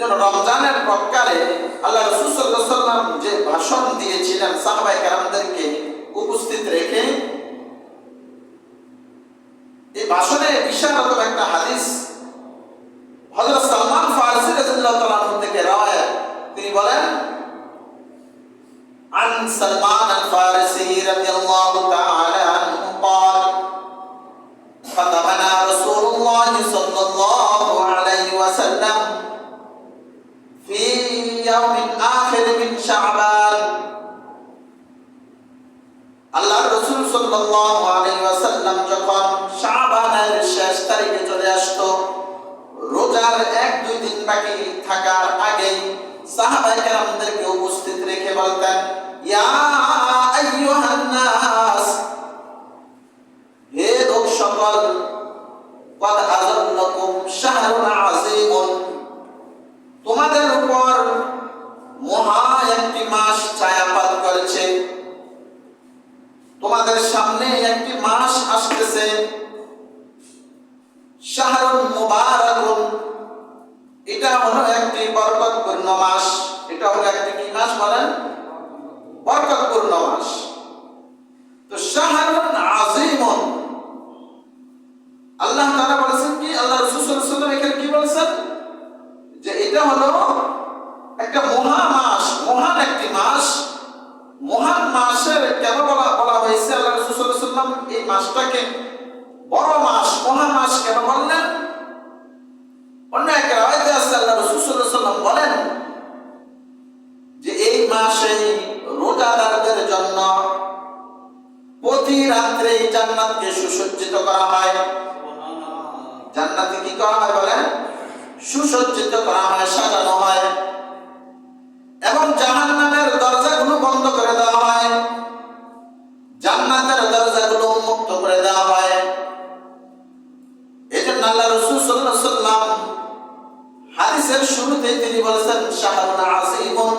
রমজানের প্রকারে আল্লাহ রসুসাল্লাম যে ভাষণ দিয়েছিলেন সাহবাই কারামদেরকে উপস্থিত রেখে, এই ভাষণে বিশালত একটা হাদিস হজরত সালমান ফারসি রাজুল্লাহ তালাহ থেকে রায় তিনি বলেন, আন সালমান يوم آخر من شعبان আল্লাহ রসুল সাল্লাল্লাহু আলাইহি ওয়াসাল্লাম যখন শাবানের শেষ তারিখে চলে আসতো রোজার এক দুই দিন বাকি থাকার আগেই সাহাবায়ে কেরামদেরকে উপস্থিত রেখে বলতেন ইয়া তোমাদের সামনে একটি মাস আসতেছে। এটা হলো একটি বরকতপূর্ণ মাস। এটা হলো একটি কি মাস বলেন? বরকতপূর্ণ মাস। তো শাহরুন আল্লাহ তাআলা বলেছেন কি? আল্লাহ রাসূল এখানে কি বলেছেন? যে এটা হলো একটা মহা মাস মহান একটি মাস মহান মাসের কেন বলা বলা হয়েছে আল্লাহ আলাইহি এই মাসটাকে বড় মাস মহান মাস কেন বললেন? অন্য এক রাওয়ায়াতে আছে, আল্লাহ রাসূল ওয়াসাল্লাম বলেন যে এই মাসে রোজাদারদের জন্য প্রতি রাত্রে জান্নাতকে সুসজ্জিত করা হয়। জান্নাতে কি করা হয় বলেন? সুসজ্জিত করা হয়, সাজানো হয়। এবং জাহান্নামের দরজাগুলো বন্ধ করে দেওয়া হয়। জান্নাতের দরজাগুলো হাদিসের শুরুতেই তিনি বলেছেন, শাহরুন আসিমুন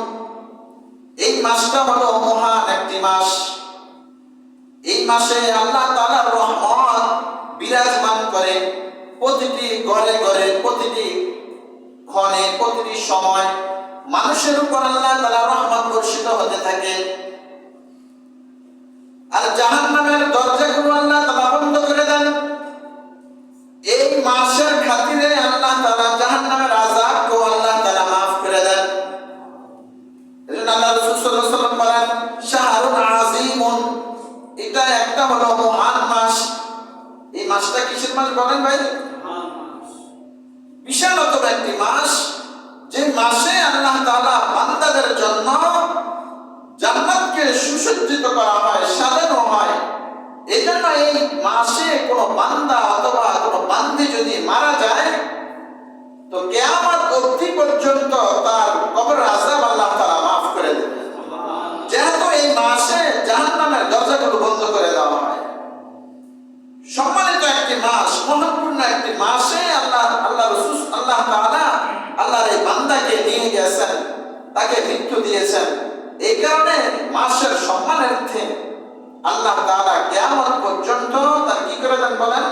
এই মাসটা হলো মহান একটি মাস। এই মাসে আল্লাহ তাআলার রহমত বিরাজমান করে প্রতিটি ঘরে ঘরে, প্রতিটি ক্ষণে, প্রতিটি সময় মানুষের উপর আল্লাহ তাআলা রহমত বর্ষিত হতে থাকে। আর জাহান্নামের দরজাগুলো আল্লাহ তাআলা বন্ধ করে দেন। এই মাসের খাতিরে আল্লাহ তাআলা বলেন শাহরুন আযীমুন এটা একটা হলো মহান মাস। এই মাসটা কিসের মাস বলেন ভাই? একটি মাস। যে মাসে আল্লাহ তাআলা বান্দাদের জন্য জান্নাতকে সুসজ্জিত করা হয়, সাজানো হয়। এই জন্য এই মাসে কোনো বান্দা অথবা কোনো বান্দি যদি মারা যায় তো কেয়ামত অবধি পর্যন্ত তার কবরের আযাব আল্লাহ তাআলা maaf করে দেবে যেহেতু এই মাসে জাহান্নামের দরজাগুলো বন্ধ করে দেওয়া হয় সম্মানিত একটি মাস, মহাপূর্ণ একটি মাসে আল্লাহ আল্লাহ রসুস আল্লাহ তালা আল্লাহর এই বান্দাকে নিয়ে গেছেন, তাকে মৃত্যু দিয়েছেন। এই কারণে মাসের সম্মানার্থে আল্লাহ তালা কেমন পর্যন্ত তার কি করে দেন বলেন?